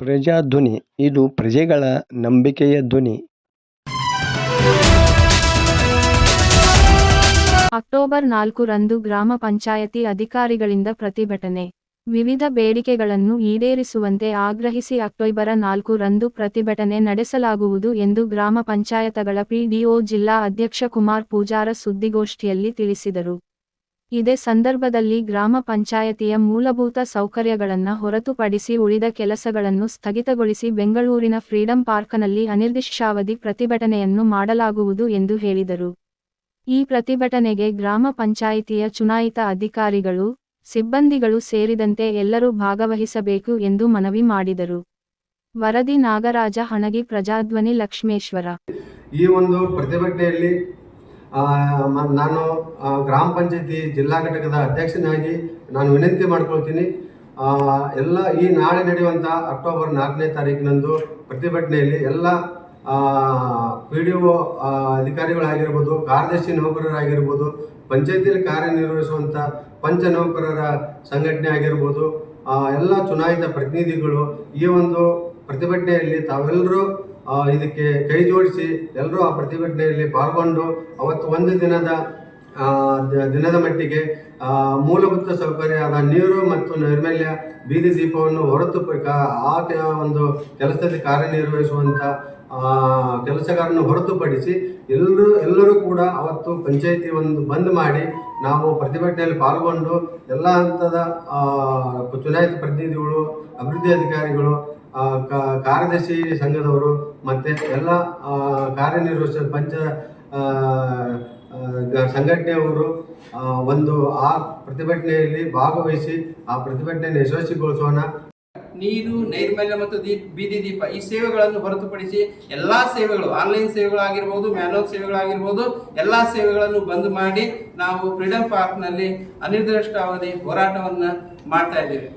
ಪ್ರಜಾಧ್ವನಿ, ಇದು ಪ್ರಜೆಗಳ ನಂಬಿಕೆಯ ಧ್ವನಿ. ಅಕ್ಟೋಬರ್ ನಾಲ್ಕು ರಂದು ಗ್ರಾಮ ಪಂಚಾಯತಿ ಅಧಿಕಾರಿಗಳಿಂದ ಪ್ರತಿಭಟನೆ. ವಿವಿಧ ಬೇಡಿಕೆಗಳನ್ನು ಈಡೇರಿಸುವಂತೆ ಆಗ್ರಹಿಸಿ ಅಕ್ಟೋಬರ ನಾಲ್ಕು ರಂದು ಪ್ರತಿಭಟನೆ ನಡೆಸಲಾಗುವುದು ಎಂದು ಗ್ರಾಮ ಪಂಚಾಯತಗಳ ಪಿಡಿಒ ಜಿಲ್ಲಾ ಅಧ್ಯಕ್ಷ ಕುಮಾರ್ ಪೂಜಾರ ಸುದ್ದಿಗೋಷ್ಠಿಯಲ್ಲಿ ತಿಳಿಸಿದರು. ಇದೇ ಸಂದರ್ಭದಲ್ಲಿ ಗ್ರಾಮ ಪಂಚಾಯತಿಯ ಮೂಲಭೂತ ಸೌಕರ್ಯಗಳನ್ನು ಹೊರತುಪಡಿಸಿ ಉಳಿದ ಕೆಲಸಗಳನ್ನು ಸ್ಥಗಿತಗೊಳಿಸಿ ಬೆಂಗಳೂರಿನ ಫ್ರೀಡಂ ಪಾರ್ಕ್ನಲ್ಲಿ ಅನಿರ್ದಿಷ್ಟಾವಧಿ ಪ್ರತಿಭಟನೆಯನ್ನು ಮಾಡಲಾಗುವುದು ಎಂದು ಹೇಳಿದರು. ಈ ಪ್ರತಿಭಟನೆಗೆ ಗ್ರಾಮ ಪಂಚಾಯಿತಿಯ ಚುನಾಯಿತ ಅಧಿಕಾರಿಗಳು, ಸಿಬ್ಬಂದಿಗಳು ಸೇರಿದಂತೆ ಎಲ್ಲರೂ ಭಾಗವಹಿಸಬೇಕು ಎಂದು ಮನವಿ ಮಾಡಿದರು. ವರದಿ ನಾಗರಾಜ ಹಣಗಿ ಪ್ರಜಾಧ್ವನಿ ಲಕ್ಷ್ಮೇಶ್ವರ. ಈ ಒಂದು ಪ್ರತಿಭಟನೆಯಲ್ಲಿ ನಾನು ಗ್ರಾಮ ಪಂಚಾಯತಿ ಜಿಲ್ಲಾ ಘಟಕದ ಅಧ್ಯಕ್ಷನಾಗಿ ನಾನು ವಿನಂತಿ ಮಾಡ್ಕೊಳ್ತೀನಿ. ಎಲ್ಲ ಈ ನಾಳೆ ನಡೆಯುವಂಥ ಅಕ್ಟೋಬರ್ ನಾಲ್ಕನೇ ತಾರೀಕಿನಂದು ಪ್ರತಿಭಟನೆಯಲ್ಲಿ ಎಲ್ಲ ಪಿ ಡಿ ಒ ಅಧಿಕಾರಿಗಳಾಗಿರ್ಬೋದು, ಕಾರ್ಯದರ್ಶಿ ನೌಕರರಾಗಿರ್ಬೋದು, ಪಂಚಾಯತಿಯಲ್ಲಿ ಕಾರ್ಯನಿರ್ವಹಿಸುವಂಥ ಪಂಚ ನೌಕರರ ಸಂಘಟನೆ ಆಗಿರ್ಬೋದು ಎಲ್ಲ ಚುನಾಯಿತ ಪ್ರತಿನಿಧಿಗಳು ಈ ಒಂದು ಪ್ರತಿಭಟನೆಯಲ್ಲಿ ತಾವೆಲ್ಲರೂ ಇದಕ್ಕೆ ಕೈ ಜೋಡಿಸಿ ಎಲ್ಲರೂ ಆ ಪ್ರತಿಭಟನೆಯಲ್ಲಿ ಪಾಲ್ಗೊಂಡು ಅವತ್ತು ಒಂದು ದಿನದ ದಿನದ ಮಟ್ಟಿಗೆ ಮೂಲಭೂತ ಸೌಕರ್ಯ ಆದ ನೀರು ಮತ್ತು ನೈರ್ಮಲ್ಯ ಬೀದಿ ದೀಪವನ್ನು ಹೊರತು ಆ ಒಂದು ಕೆಲಸದಲ್ಲಿ ಕಾರ್ಯನಿರ್ವಹಿಸುವಂಥ ಕೆಲಸಗಾರನ್ನು ಹೊರತುಪಡಿಸಿ ಎಲ್ಲರೂ ಎಲ್ಲರೂ ಕೂಡ ಅವತ್ತು ಪಂಚಾಯಿತಿ ಒಂದು ಬಂದ್ ಮಾಡಿ ನಾವು ಪ್ರತಿಭಟನೆಯಲ್ಲಿ ಪಾಲ್ಗೊಂಡು ಎಲ್ಲ ಹಂತದ ಚುನಾಯಿತ ಪ್ರತಿನಿಧಿಗಳು, ಅಭಿವೃದ್ಧಿ ಅಧಿಕಾರಿಗಳು ಕಾರ್ಯದರ್ಶಿ ಸಂಘದವರು ಮತ್ತು ಎಲ್ಲ ಕಾರ್ಯನಿರ್ವಹಿಸ ಪಂಚ ಸಂಘಟನೆಯವರು ಒಂದು, ಆ ಪ್ರತಿಭಟನೆಯಲ್ಲಿ ಭಾಗವಹಿಸಿ ಆ ಪ್ರತಿಭಟನೆಯನ್ನು ಯಶಸ್ವಿಗೊಳಿಸೋಣ. ನೀರು, ನೈರ್ಮಲ್ಯ ಮತ್ತು ದೀಪ್ ಬೀದಿ ದೀಪ ಈ ಸೇವೆಗಳನ್ನು ಹೊರತುಪಡಿಸಿ ಎಲ್ಲ ಸೇವೆಗಳು, ಆನ್ಲೈನ್ ಸೇವೆಗಳಾಗಿರ್ಬೋದು, ಮ್ಯಾನುವಲ್ ಸೇವೆಗಳಾಗಿರ್ಬೋದು, ಎಲ್ಲ ಸೇವೆಗಳನ್ನು ಬಂದ್ ಮಾಡಿ ನಾವು ಫ್ರೀಡಂ ಪಾರ್ಕ್ನಲ್ಲಿ ಅನಿರ್ದಿಷ್ಟಾವಧಿ ಹೋರಾಟವನ್ನು ಮಾಡ್ತಾ ಇದ್ದೇವೆ.